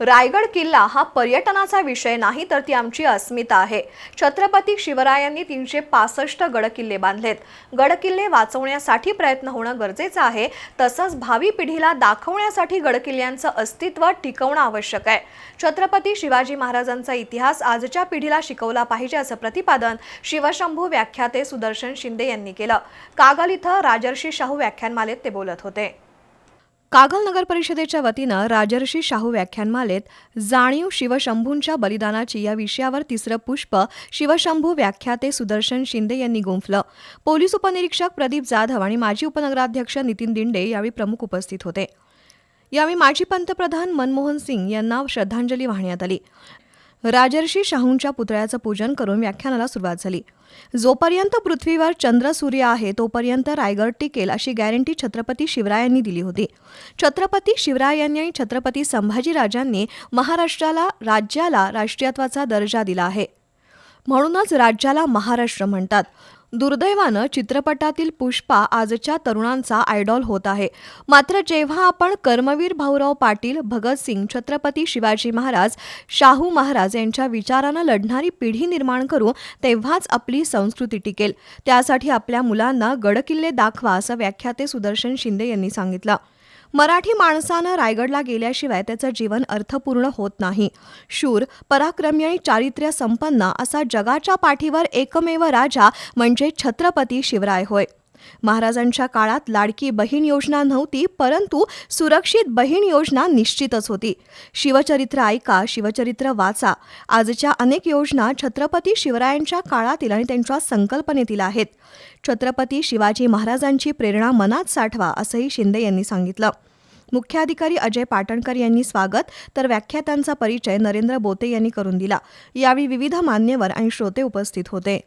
रायगड किल्ला हा पर्यटनाचा विषय नाही तर ती आमची अस्मिता आहे. छत्रपती शिवरायांनी तीनशे पासष्ट गडकिल्ले बांधलेत. गडकिल्ले वाचवण्यासाठी प्रयत्न होणं गरजेचं आहे. तसंच भावी पिढीला दाखवण्यासाठी गडकिल्ल्यांचं अस्तित्व टिकवणं आवश्यक आहे. छत्रपती शिवाजी महाराजांचा इतिहास आजच्या पिढीला शिकवला पाहिजे असं प्रतिपादन शिवशंभू व्याख्याते सुदर्शन शिंदे यांनी केलं. कागल इथं राजर्षी शाहू व्याख्यानमालेत ते बोलत होते. कागल नगर परिषदेच्या वतीनं राजर्षी शाहू व्याख्यानमालेत जाणीव शिवशंभूंच्या बलिदानाची या विषयावर तिसरं पुष्प शिवशंभू व्याख्याते सुदर्शन शिंदे यांनी गुंफलं. पोलीस उपनिरीक्षक प्रदीप जाधव आणि माजी उपनगराध्यक्ष नितीन दिंडे यावेळी प्रमुख उपस्थित होते. यावेळी माजी पंतप्रधान मनमोहन सिंग यांना श्रद्धांजली वाहण्यात आली. राजर्षी शाहूंच्या पुतळ्याचं पूजन करून व्याख्यानाला सुरुवात झाली. जोपर्यंत पृथ्वीवर चंद्र सूर्य आहे तोपर्यंत रायगड टिकेल अशी गॅरंटी छत्रपती शिवरायांनी दिली होती. छत्रपती शिवरायांनी आणि छत्रपती संभाजीराजांनी महाराष्ट्राला राज्याला राष्ट्रीयत्वाचा दर्जा दिला आहे. म्हणूनच राज्याला महाराष्ट्र म्हणतात. दुर्दैवानं चित्रपटातील पुष्पा आजच्या तरुणांचा आयडॉल होत आहे. मात्र जेव्हा आपण कर्मवीर भाऊराव पाटील भगतसिंग छत्रपती शिवाजी महाराज शाहू महाराज यांच्या विचारानं लढणारी पिढी निर्माण करू तेव्हाच आपली संस्कृती टिकेल. त्यासाठी आपल्या मुलांना गडकिल्ले दाखवा असं व्याख्याते सुदर्शन शिंदे यांनी सांगितलं. मराठी माणसानं रायगडला गेल्याशिवाय त्याचं जीवन अर्थपूर्ण होत नाही. शूर पराक्रमी आणि चारित्र्य संपन्न असा जगाच्या पाठीवर एकमेव राजा म्हणजे छत्रपती शिवराय होय. महाराजांच्या काळात लाडकी बहीण योजना नव्हती परंतु सुरक्षित बहीण योजना निश्चितच होती. शिवचरित्र ऐका शिवचरित्र वाचा. आजच्या अनेक योजना छत्रपती शिवरायांच्या काळातील आणि त्यांच्या संकल्पनेतील आहेत. छत्रपती शिवाजी महाराजांची प्रेरणा मनात साठवा असंही शिंदे यांनी सांगितलं. मुख्याधिकारी अजय पाटणकर यांनी स्वागत तर व्याख्यात्यांचा परिचय नरेंद्र बोते यांनी करून दिला. यावेळी विविध मान्यवर आणि श्रोते उपस्थित होते.